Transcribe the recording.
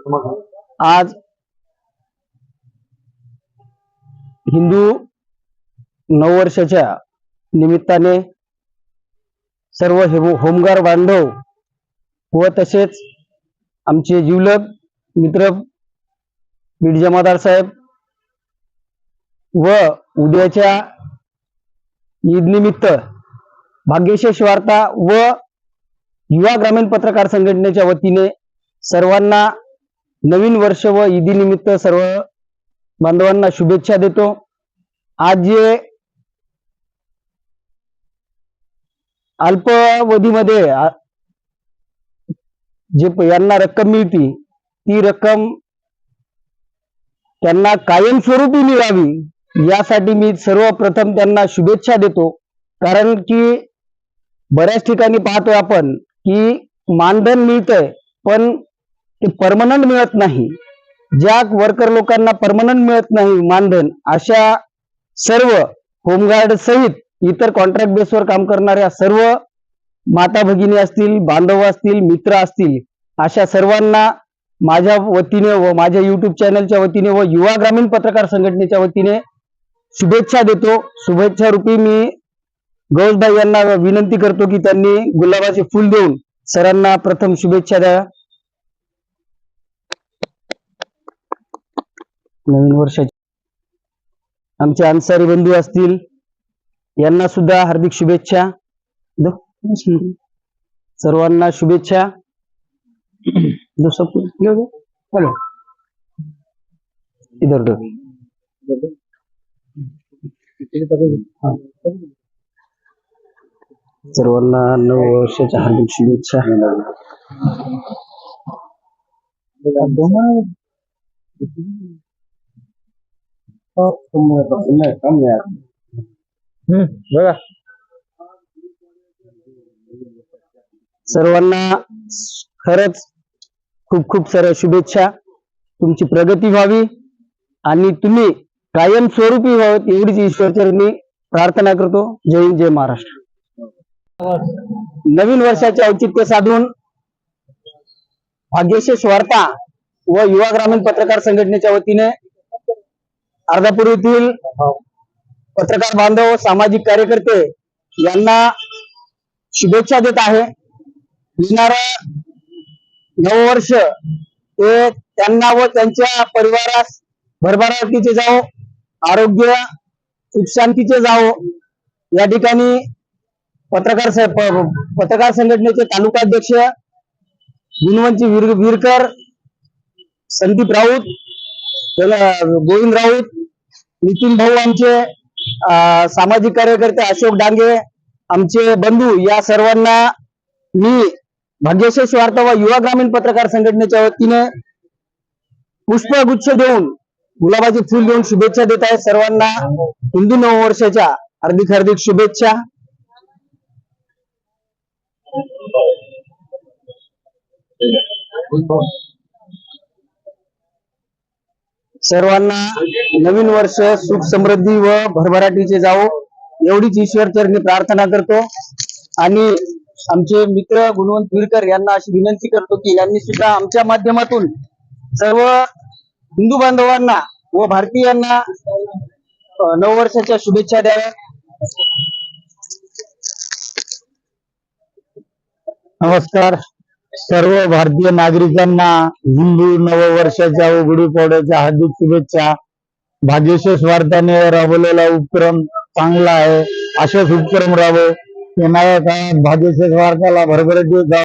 आज हिंदू नववर्षाच्या निमित्ताने सर्व हे- होमगार बांधव व तसेच आमचे जिवलग मित्र बीड जमादार साहेब व उद्याच्या ईदनिमित्त भाग्यशेष वार्ता व युवा ग्रामीण पत्रकार संघटनेच्या वतीने सर्वांना नवीन वर्ष व ईदी निमित्त सर्व बांधवांना शुभेच्छा देतो. आज जे अल्पावधीमध्ये जे यांना रक्कम मिळती ती रक्कम त्यांना कायमस्वरूपी मिळावी यासाठी मी सर्वप्रथम त्यांना शुभेच्छा देतो. कारण की बऱ्याच ठिकाणी पाहतोय आपण की मानधन मिळतंय पण ते परमनंट मिळत नाही. ज्या वर्कर लोकांना परमनंट मिळत नाही मानधन अशा सर्व होमगार्ड सहित इतर कॉन्ट्रॅक्ट बेसवर काम करणाऱ्या सर्व माता भगिनी असतील बांधव असतील मित्र असतील अशा सर्वांना माझ्या वतीने व माझ्या युट्यूब चॅनलच्या वतीने व युवा ग्रामीण पत्रकार संघटनेच्या वतीने शुभेच्छा देतो. शुभेच्छा रूपी मी गौसभाई यांना विनंती करतो की त्यांनी गुलाबाचे फुल देऊन सरांना प्रथम शुभेच्छा द्या. नवीन वर्षाची. आमचे अन्सारी बंधू असतील यांना सुद्धा हार्दिक शुभेच्छा. सर्वांना शुभेच्छा. हॅलो. इधर सर्वांना नव वर्षाच्या हार्दिक शुभेच्छा. बघा. सर्वांना खरंच खूप खूप साऱ्या शुभेच्छा. तुमची प्रगती व्हावी आणि तुम्ही कायम स्वरूपी व्हावं एवढीच ईश्वरचरणी प्रार्थना करतो. जय हिंद जय महाराष्ट्र. नवीन वर्षाचे औचित्य साधून भाग्यशेष वार्ता व युवा ग्रामीण पत्रकार संघटनेच्या वतीने अर्धापूर येथील पत्रकार बांधव सामाजिक कार्यकर्ते यांना शुभेच्छा देत आहे. येणार नववर्ष हे त्यांना व त्यांच्या परिवारास भरभराटीचे जावो आरोग्य सुख शांतीचे जावो. या ठिकाणी पत्रकार पत्रकार संघटनेचे तालुकाध्यक्ष गुणवंती वीर वीरकर संदीप राऊत त्याला गोविंद राऊत नितीन भाऊ आमचे अं, सामाजिक कार्यकर्ते अशोक डांगे आमचे बंधू या सर्वांना मी भाग्यशेष वार्ता व युवा ग्रामीण पत्रकार संघटनेच्या वतीने पुष्पगुच्छ देऊन गुलाबाचे फुल देऊन शुभेच्छा देत आहे सर्वांना. हिंदू नववर्षाच्या हार्दिक हार्दिक शुभेच्छा. सर्वांना नवीन वर्ष सुख समृद्धी व भरभराटीचे जावो. एवढीच ईश्वर चरणी प्रार्थना करतो. आणि आमचे मित्र गुणवंत विरकर यांना अशी विनंती करतो की यांनी सुद्धा आमच्या माध्यमातून सर्व हिंदू बांधवांना व भारतीयांना अ, नववर्षाच्या शुभेच्छा द्याव्या. नमस्कार. सर्व भारतीय नागरिकांना हिंदू नववर्षाच्या उघडी पावड्याच्या हार्दिक शुभेच्छा. भाग्यशेष वार्ताने राबवलेला उपक्रम चांगला आहे. असेच उपक्रम राबव. येणाऱ्या काळात भाग्यशेष वार्ताला भरभराटी